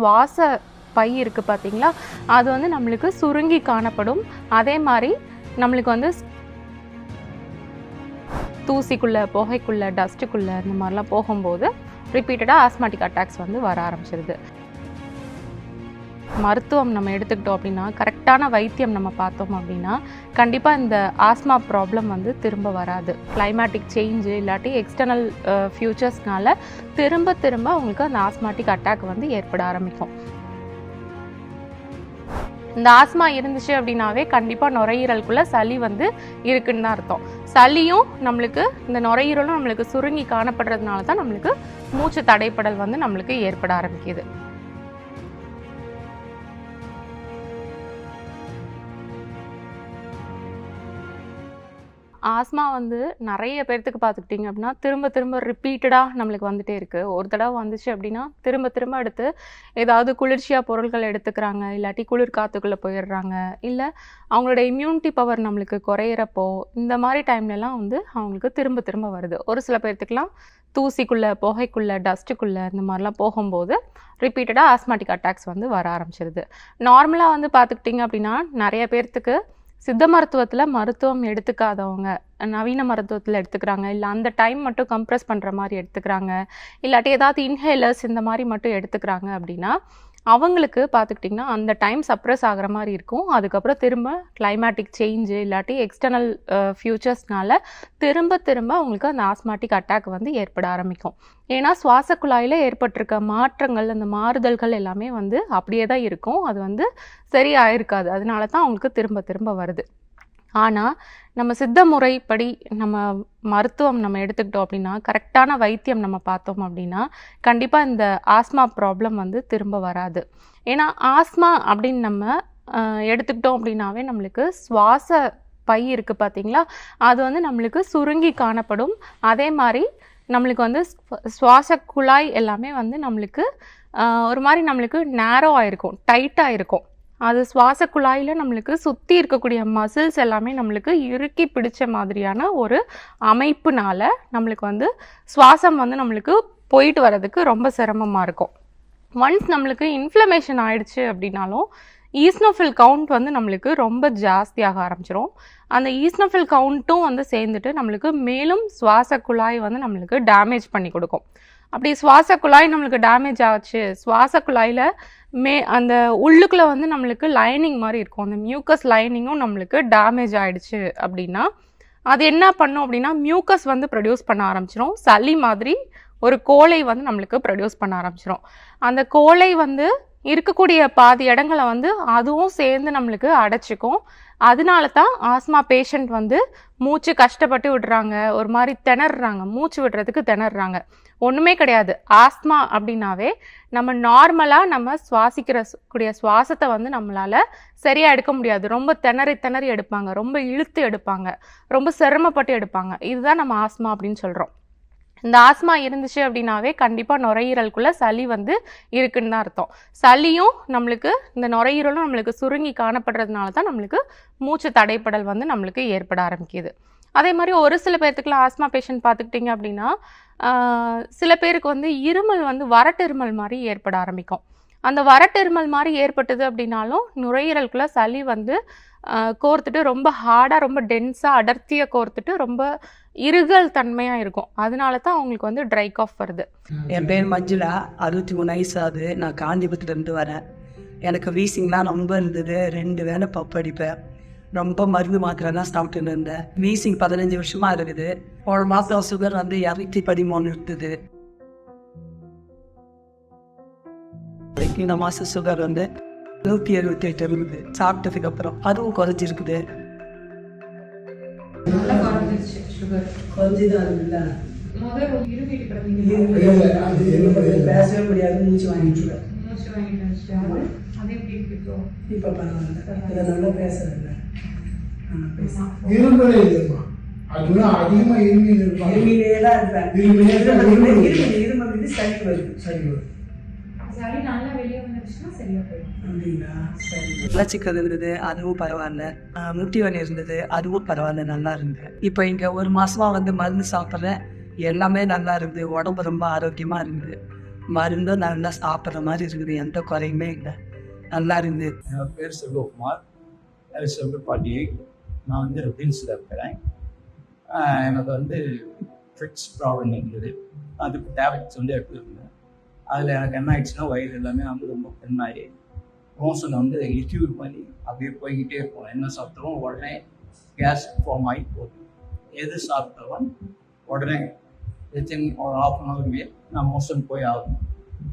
சுவாச பை இருக்குது பார்த்தீங்களா அது வந்து நம்மளுக்கு சுருங்கி காணப்படும். அதே மாதிரி நம்மளுக்கு வந்து தூசிக்குள்ளே புகைக்குள்ளே டஸ்ட்டுக்குள்ளே இந்த மாதிரிலாம் போகும்போது ரிப்பீட்டடாக ஆஸ்மாட்டிக் அட்டாக்ஸ் வந்து வர ஆரம்பிச்சிருது. மருத்துவம் நம்ம எடுத்துக்கிட்டோம் அப்படின்னா கரெக்டான வைத்தியம் நம்ம பார்த்தோம் அப்படின்னா கண்டிப்பாக இந்த ஆஸ்மா ப்ராப்ளம் வந்து திரும்ப வராது. கிளைமேட்டிக் சேஞ்சு இல்லாட்டி எக்ஸ்டர்னல் ஃபியூச்சர்ஸ்னால திரும்ப திரும்ப அவங்களுக்கு அந்த ஆஸ்மாட்டிக் அட்டாக் வந்து ஏற்பட ஆரம்பிக்கும். இந்த ஆஸ்மா இருந்துச்சு அப்படின்னாவே கண்டிப்பாக நுரையீரலுக்குள்ள சளி வந்து இருக்குன்னு தான் அர்த்தம். சளியும் நம்மளுக்கு இந்த நுரையீரலும் நம்மளுக்கு சுருங்கி காணப்படுறதுனால தான் நம்மளுக்கு மூச்சு தடைப்படல் வந்து நம்மளுக்கு ஏற்பட ஆரம்பிக்குது. ஆஸ்மா வந்து நிறைய பேர்த்துக்கு பார்த்துக்கிட்டிங்க அப்படின்னா திரும்ப திரும்ப ரிப்பீட்டடாக நம்மளுக்கு வந்துகிட்டே இருக்குது ஒரு தடவை வந்துச்சு அப்படின்னா திரும்ப திரும்ப எடுத்து ஏதாவது குளிர்ச்சியாக பொருட்கள் எடுத்துக்கிறாங்க இல்லாட்டி குளிர் காற்றுக்குள்ளே போயிடுறாங்க. இல்லை அவங்களோட இம்யூனிட்டி பவர் நம்மளுக்கு குறையிறப்போ இந்த மாதிரி டைம்லலாம் வந்து அவங்களுக்கு திரும்ப திரும்ப வருது. ஒரு சில பேர்த்துக்கெலாம் தூசிக்குள்ளே புகைக்குள்ளே டஸ்ட்டுக்குள்ளே இந்த மாதிரிலாம் போகும்போது ரிப்பீட்டடாக ஆஸ்மாட்டிக் அட்டாக்ஸ் வந்து வர ஆரம்பிச்சிருது. நார்மலாக வந்து பார்த்துக்கிட்டிங்க அப்படின்னா நிறைய பேர்த்துக்கு சித்த மருத்துவத்தில் மருத்துவம் எடுத்துக்காதவங்க நவீன மருத்துவத்தில் எடுத்துக்கிறாங்க. இல்லை அந்த டைம் மட்டும் கம்ப்ரெஸ் பண்ணுற மாதிரி எடுத்துக்கிறாங்க. இல்லாட்டி ஏதாவது இன்ஹேலர்ஸ் இந்த மாதிரி மட்டும் எடுத்துக்கிறாங்க அப்படின்னா அவங்களுக்கு பார்த்துக்கிட்டிங்கன்னா அந்த டைம் சப்ரஸ் ஆகிற மாதிரி இருக்கும். அதுக்கப்புறம் திரும்ப கிளைமேட்டிக் சேஞ்சு இல்லாட்டி எக்ஸ்டர்னல் ஃபியூச்சர்ஸ்னால திரும்ப திரும்ப அவங்களுக்கு அந்த ஆஸ்மாட்டிக் அட்டாக் வந்து ஏற்பட ஆரம்பிக்கும். ஏன்னா சுவாச குழாயில் ஏற்பட்டிருக்க மாற்றங்கள் அந்த மாறுதல்கள் எல்லாமே வந்து அப்படியே தான் இருக்கும். அது வந்து சரியாயிருக்காது. அதனால தான் அவங்களுக்கு திரும்ப திரும்ப வருது. ஆனால் நம்ம சித்த முறைப்படி நம்ம மருத்துவம் நம்ம எடுத்துக்கிட்டோம் அப்படின்னா கரெக்டான வைத்தியம் நம்ம பார்த்தோம் அப்படின்னா கண்டிப்பாக இந்த ஆஸ்மா ப்ராப்ளம் வந்து திரும்ப வராது. ஏன்னா ஆஸ்மா அப்படின்னு நம்ம எடுத்துக்கிட்டோம் அப்படின்னாவே நம்மளுக்கு சுவாச பை இருக்குது பார்த்தீங்களா? அது வந்து நம்மளுக்கு சுருங்கி காணப்படும். அதே மாதிரி நம்மளுக்கு வந்து சுவாச குழாய் எல்லாமே வந்து நம்மளுக்கு ஒரு மாதிரி நம்மளுக்கு நேரோ ஆயிருக்கும் டைட்டாக இருக்கும் அது சுவாச குழாயில் நம்மளுக்கு சுற்றி இருக்கக்கூடிய மசில்ஸ் எல்லாமே நம்மளுக்கு இறுக்கி பிடிச்ச மாதிரியான ஒரு அமைப்புனால நம்மளுக்கு வந்து சுவாசம் வந்து நம்மளுக்கு போயிட்டு வர்றதுக்கு ரொம்ப சிரமமாக இருக்கும். ஒன்ஸ் நம்மளுக்கு இன்ஃப்ளமேஷன் ஆயிடுச்சு அப்படின்னாலும் ஈஸ்னோஃபில் கவுண்ட் வந்து நம்மளுக்கு ரொம்ப ஜாஸ்தியாக ஆரம்பிச்சிரும். அந்த ஈஸ்னோஃபில் கவுண்ட்டும் வந்து சேர்ந்துட்டு நம்மளுக்கு மேலும் சுவாச குழாய் வந்து நம்மளுக்கு டேமேஜ் பண்ணி கொடுக்கும். அப்படி சுவாச குழாய் நம்மளுக்கு டேமேஜ் ஆச்சு. சுவாச குழாயில் மே அந்த உள்ளுக்குள்ளே வந்து நம்மளுக்கு லைனிங் மாதிரி இருக்கும். அந்த மியூக்கஸ் லைனிங்கும் நம்மளுக்கு டேமேஜ் ஆகிடுச்சு அப்படின்னா அது என்ன பண்ணும் அப்படின்னா மியூக்கஸ் வந்து ப்ரொடியூஸ் பண்ண ஆரம்பிச்சிடும் சளி மாதிரி ஒரு கோலை வந்து நம்மளுக்கு ப்ரொடியூஸ் பண்ண ஆரம்பிச்சிடும் அந்த கோலை வந்து இருக்கக்கூடிய பாதி இடங்களை வந்து அதுவும் சேர்ந்து நம்மளுக்கு அடைச்சிக்கும். அதனால தான் ஆஸ்மா பேஷண்ட் வந்து மூச்சு கஷ்டப்பட்டு விடுறாங்க. ஒரு மாதிரி திணறுறாங்க. மூச்சு விடுறதுக்கு திணறுறாங்க. ஒன்றுமே கிடையாது. ஆஸ்மா அப்படின்னாவே நம்ம நார்மலாக நம்ம சுவாசிக்கிற கூடிய சுவாசத்தை வந்து நம்மளால் சரியாக எடுக்க முடியாது. ரொம்ப திணறி திணறி எடுப்பாங்க. ரொம்ப இழுத்து எடுப்பாங்க. ரொம்ப சிரமப்பட்டு எடுப்பாங்க. இதுதான் நம்ம ஆஸ்மா அப்படின்னு சொல்கிறோம் இந்த ஆஸ்மா இருந்துச்சு அப்படின்னாவே கண்டிப்பாக நுரையீரலுக்குள்ளே சளி வந்து இருக்குன்னு தான் அர்த்தம். சளியும் நம்மளுக்கு இந்த நுரையீரலும் நம்மளுக்கு சுருங்கி காணப்படுறதுனால தான் நம்மளுக்கு மூச்சு தடைப்படல் வந்து நம்மளுக்கு ஏற்பட ஆரம்பிக்குது. அதே மாதிரி ஒரு சில பேர்த்துக்குலாம் ஆஸ்மா பேஷண்ட் பார்த்துக்கிட்டிங்க அப்படின்னா சில பேருக்கு வந்து இருமல் வந்து வரட்டிருமல் மாதிரி ஏற்பட ஆரம்பிக்கும். அந்த வரட்டிருமல் மாதிரி ஏற்பட்டது அப்படின்னாலும் நுரையீரலுக்குள்ள சளி வந்து கோர்த்துட்டு ரொம்ப ஹார்டாக ரொம்ப டென்ஸாக அடர்த்தியாக கோர்த்துட்டு ரொம்ப இருகல் தன்மையாக இருக்கும். அதனால தான் அவங்களுக்கு வந்து ட்ரை காஃப் வருது. என் பேர் மஞ்சுளா. அறுபத்தி மூணு வயசு ஆகுது. நான் காஞ்சிபுரத்துலேருந்து வரேன். எனக்கு வீசிங்லாம் ரொம்ப இருந்தது. ரெண்டு வேளை பப்படிப்பேன் ரொம்ப மருந்து மாத்திரை தான் சாப்பிட்டுன்னு இருந்தேன். வீசிங் பதினஞ்சு வருஷமா இருக்குது. ஒரு மாதம் சுகர் வந்து இரநூத்தி பதிமூணு இருந்தது. இந்த மாதம் சுகர் வந்து நூற்றி எழுபத்தி எட்டு இருக்குது சாப்பிட்டதுக்கு அப்புறம் அதுவும் குறைஞ்சிருக்குது. பேசவே முடியாது மூச்சு வாங்கிட்டு இருக்கேன். இப்ப. பரவாயில்ல. நல்லா பேசுறேன். இரும்பலே அதுதான் அதிகமா இருமி இருப்பாங்க. இருமிலே தான் இருப்பேன். இருமிலே தான் வந்து சளி வருது. சரி. மலச்சிக்கல் இருந்தது அதுவும் பரவாயில்ல. முட்டி வலி இருந்தது அதுவும் பரவாயில்ல நல்லா இருந்தது. இப்போ இங்க ஒரு மாசமா வந்து மருந்து சாப்பிட்றேன் எல்லாமே நல்லா இருந்தது உடம்பு ரொம்ப ஆரோக்கியமா இருந்தது மருந்தும் நல்லா சாப்பிட்ற மாதிரி இருக்குது. எந்த குறையுமே இல்லை. நல்லா இருந்து என் பேர் செல்வகுமார். அது செல்வப்பாட்டி நான் வந்து ரிபின்ஸில் இருக்கிறேன் எனக்கு வந்து ஃபிட்ஸ் ப்ராப்ளம் இருந்தது அதுக்கு டேப்லெட்ஸ் வந்து எடுத்துருந்தேன் அதில் எனக்கு என்ன ஆயிடுச்சுன்னா வயிறு எல்லாமே வந்து ரொம்ப பெண்ணாயி. மோஷன் வந்து லிக்யூட் பண்ணி அப்படியே போய்கிட்டே இருக்கும். என்ன சாப்பிட்டாலும் உடனே கேஸ் ஃபார்ம் ஆகி போகுது. எது சாப்பிட்டாலும் உடனே வித்தின் ஒரு ஆஃப் அன் ஹவர்லேயே நான் மோஷன் போய் ஆகணும்.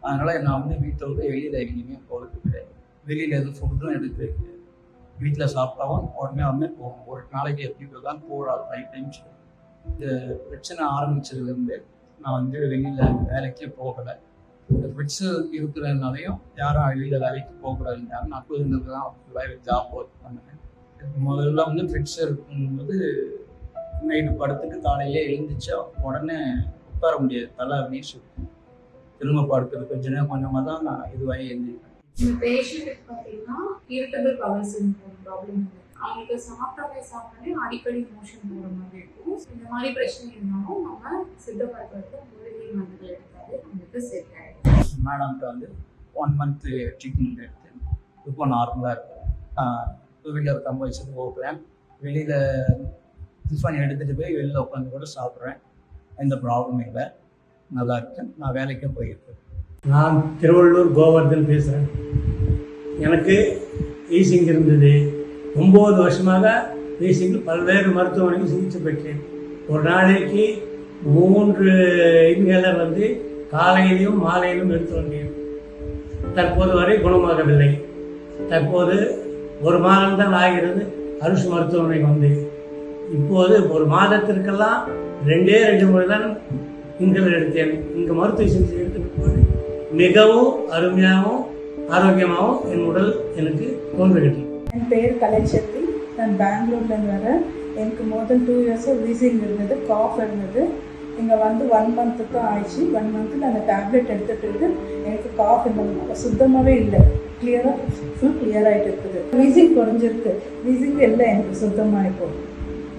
அதனால் நான் வந்து வீட்டை விட்டு வெளியில் எங்கேயுமே போகிறது கிடையாது. வெளியில் எதுவும் ஃபுட்டும் எடுக்கிறது வீட்டில் சாப்பிட்டாவும் உடனே வந்து போகும். ஒரு நாளைக்கு எப்படி தான் போகாது. ஃபைவ் டைம்ஸ் இந்த பிரச்சனை ஆரம்பிச்சதுலேருந்து நான் வந்து வெளியில் வேலைக்கே போகலை. இந்த பிரச்சனை இருக்கிறதுனாலையும் யாரும் வெளியில் வேலைக்கு போகக்கூடாதுன்றாங்க நான் புதுங்கிறது தான் வேலை ஜாப் ஒர்க் பண்ணேன். முதல்ல வந்து ஃபிட்ஸ் இருக்கும்போது நைட்டு படத்துக்கு காலையிலே எழுந்திரிச்சா உடனே உட்கார முடியாது. தலை அப்படின்னு திரும்ப படுக்கிறது கொஞ்ச நேரம் கொஞ்சமாக தான் நான் இதுவாகி எழுந்திருப்பேன். இந்த பேஷண்ட்டுக்கு பார்த்தீங்கன்னா இரிட்டபிள் பவர் சிண்ட்ரோம் ப்ராப்ளம் அவங்களுக்கு சாப்பிட்டாலே சாப்பிட்டாலே அடிக்கடி மோஷன் போகிற மாதிரி இருக்கும். இந்த மாதிரி பிரச்சனை இருந்தாலும் நம்ம சித்த மருத்துவத்தை மூலிகை மருந்துகள் எடுத்தாலே நம்மளுக்கு செட் ஆகிடும் மேடம்கிட்ட வந்து ஒன் மந்த் ட்ரீட்மெண்ட் எடுத்து இப்போ நார்மலாக இருக்கும். டூ வீலர் கம்ப வச்சுட்டு போகிறேன் வெளியில் டிஃபன் எடுத்துகிட்டு போய் வெளியில் உட்காந்து கூட சாப்பிட்றேன். எந்த ப்ராப்ளமும் இல்லை. நல்லா இருக்கேன். நான் வேலைக்கும் போயிருக்கேன். நான் திருவள்ளூர் கோவர்தன் பேசுகிறேன் எனக்கு வீசிங் இருந்தது. ஒம்பது வருஷமாக வீசிங் பல்வேறு மருத்துவமனைக்கு சிகிச்சை பெற்றேன். ஒரு நாளைக்கு மூன்று இன்ஹேலர் வந்து காலையிலும் மாலையிலும் எடுத்து வந்தேன். தற்போது வரை குணமாகவில்லை. தற்போது ஒரு மாதம்தான் ஆகிறது. அருஷ் மருத்துவமனை வந்து இப்போது ஒரு மாதத்திற்கெல்லாம் ரெண்டே ரெண்டு முறை தான் இன்ஹேலர் எடுத்தேன். இங்கே மருத்துவ சிகிச்சை எடுத்துட்டு போய் மிகவும் அருமையாகவும் ஆரோக்கியமாகவும் என் உடல் எனக்கு தோன்றுகின்றது என் பேர் கலைச்சக்தி நான் பெங்களூர்லேருந்து வரேன். எனக்கு மோர் தென் டூ இயர்ஸாக வீசிங் இருந்தது காஃப் இருந்தது. இங்கே வந்து ஒன் மந்த்து தான் ஆயிடுச்சு. ஒன் மந்த்து நான் அந்த டேப்லெட் எடுத்துகிட்டு இருக்கு எனக்கு காஃப் இந்த சுத்தமாகவே இல்லை. கிளியராக ஃபுல் கிளியர் ஆகிட்டு இருக்குது. வீசிங் குறைஞ்சிருக்கு. வீசிங் இல்லை எனக்கு சுத்தமாக இப்போ